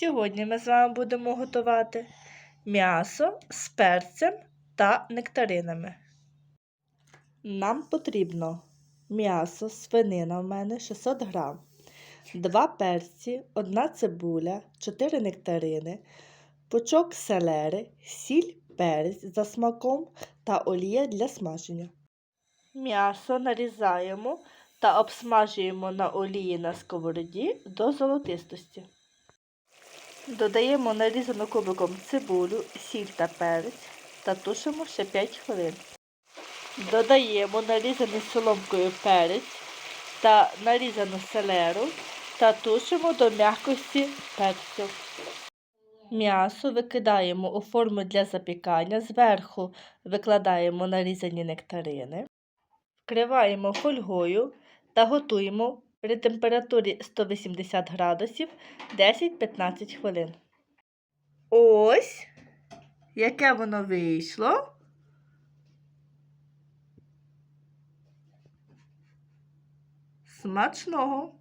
Сьогодні ми з вами будемо готувати м'ясо з перцем та нектаринами. Нам потрібно м'ясо, свинина в мене 600 грам, 2 перці, 1 цибуля, 4 нектарини, пучок селери, сіль, перець за смаком та олія для смаження. М'ясо нарізаємо та обсмажуємо на олії на сковороді до золотистості. Додаємо нарізану кубиком цибулю, сіль та перець та тушимо ще 5 хвилин. Додаємо нарізаний соломкою перець та нарізану селеру та тушимо до м'якості перцю. М'ясо викидаємо у форму для запікання, зверху викладаємо нарізані нектарини, вкриваємо фольгою та готуємо при температурі 180 градусів 10-15 хвилин. Ось яке воно вийшло. Смачного!